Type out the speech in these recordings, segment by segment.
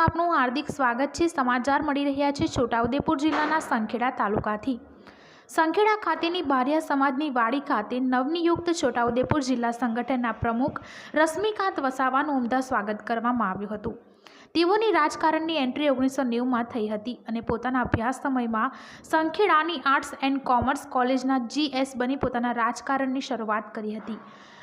ન્યૂઝમાં આપનું હાર્દિક સ્વાગત છે. સમાચાર મળી રહ્યા છે છોટાઉદેપુર જિલ્લાના સંખેડા તાલુકાથી. સંખેડા ખાતેની બારિયા સમાજની વાડી ખાતે નવનિયુક્ત છોટાઉદેપુર જિલ્લા સંગઠનના પ્રમુખ રશ્મિકાંત વસાવાનું ઉમદા સ્વાગત કરવામાં આવ્યું હતું. તેઓની રાજકારણની એન્ટ્રી ઓગણીસો નેવુંમાં થઈ હતી અને પોતાના અભ્યાસ સમયમાં સંખેડાની આર્ટ્સ એન્ડ કોમર્સ કોલેજના જીએસ બની પોતાના રાજકારણની શરૂઆત કરી હતી.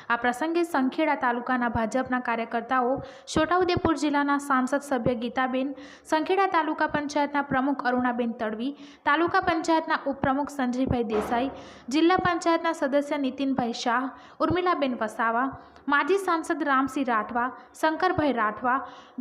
આ પ્રસંગે સંખેડા તાલુકાના ભાજપના કાર્યકર્તાઓ છોટાઉદેપુર જિલ્લાના સાંસદ સભ્ય ગીતાબેન, સંખેડા તાલુકા પંચાયતના પ્રમુખ અરુણાબેન તડવી, તાલુકા પંચાયતના ઉપપ્રમુખ સંજયભાઈ દેસાઈ, જિલ્લા પંચાયતના સદસ્ય નીતિનભાઈ શાહ, ઉર્મિલાબેન વસાવા, માજી સાંસદ રામસિંહ રાઠવા, શંકરભાઈ રાઠવા,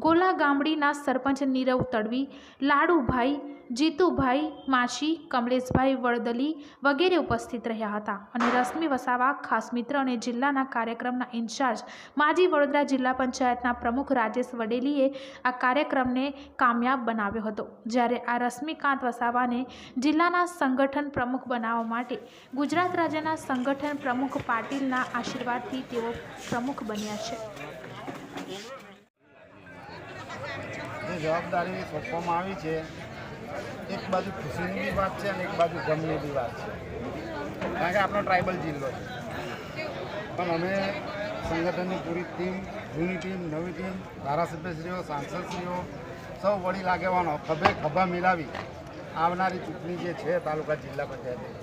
ગોલા ગામડીના સરપંચ નીરવ તડવી, લાડુભાઈ, જીતુભાઈ માછી કમલેશભાઈ વડદલી વગેરે ઉપસ્થિત રહ્યા હતા. અને રશ્મિ વસાવા ખાસ મિત્ર અને જિલ્લાના કાર્યક્રમના ઇન્ચાર્જ માજી વડોદરા જિલ્લા પંચાયતના પ્રમુખ રાજેશ વડેલીએ આ કાર્યક્રમને કામયાબ બનાવ્યો હતો. જ્યારે આ રશ્મિકાંત વસાવાને જિલ્લાના સંગઠન પ્રમુખ બનાવવા માટે ગુજરાત રાજ્યના સંગઠન પ્રમુખ પાટીલના આશીર્વાદથી તેઓ પ્રમુખ બન્યા છે. જવાબદારી સોંપવામાં આવી છે. એક બાજુ ખુશીની બી વાત છે અને એક બાજુ ગમની બી વાત છે. કારણ કે આપણો ટ્રાઇબલ જિલ્લો છે. પણ અમે સંગઠનની પૂરી ટીમ, જૂની ટીમ, નવી ટીમ, ધારાસભ્યશ્રીઓ, સાંસદશ્રીઓ, સૌ વડીલ આગેવાનો ખભે ખભા મિલાવી આવનારી ચૂંટણી જે છે તાલુકા જિલ્લા પંચાયતની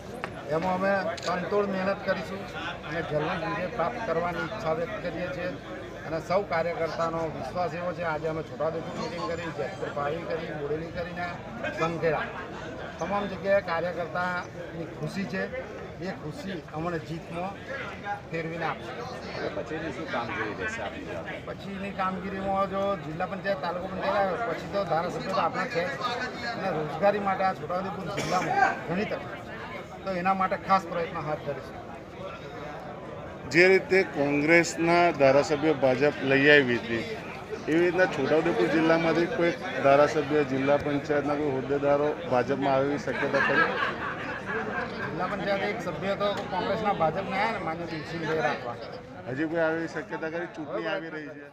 એમાં અમે સંતોળ મહેનત કરીશું અને જલ્દી વિજય પ્રાપ્ત કરવાની ઈચ્છા વ્યક્ત કરીએ છીએ. અને સૌ કાર્યકર્તાનો વિશ્વાસ એવો છે, આજે અમે છોટાઉદેપુર મિટિંગ કરી, જેતપુર પાવી કરી બોડેલી કરીને સંખેડા તમામ જગ્યાએ કાર્યકર્તાની ખુશી છે. એ ખુશી અમને જીતમાં ફેરવીને આપશે. પછીની શું કામગીરી રહેશે આપની પછીની કામગીરીમાં જો જિલ્લા પંચાયત તાલુકા પંચાયત આવે પછી તો ધારાસભ્ય તો આપણા છે. અને રોજગારી માટે આ છોટાઉદેપુર જિલ્લામાં ઘણી તકલીફ તો એના માટે ખાસ પ્રયત્ન હાથ ધરીશું. જે રીતે કોંગ્રેસના ધારાસભ્ય ભાજપ લઈ આવી હતી એવી રીતના છોટાઉદેપુર જિલ્લામાંથી કોઈ ધારાસભ્ય જિલ્લા પંચાયતના કોઈ હોદ્દેદારો ભાજપમાં આવી શક્યતા ખરી? જિલ્લા પંચાયત એક સભ્ય તો કોંગ્રેસના ભાજપના આવ્યા ને માન્ય દિલસિંહભાઈ રાખવા. હજી કોઈ આવી શક્યતા ખરી? ચૂંટણી આવી રહી છે.